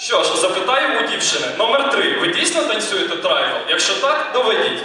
Що ж, запитаю у дівчини. Номер три. Ви дійсно танцюєте трайфл? Якщо так, доведіть.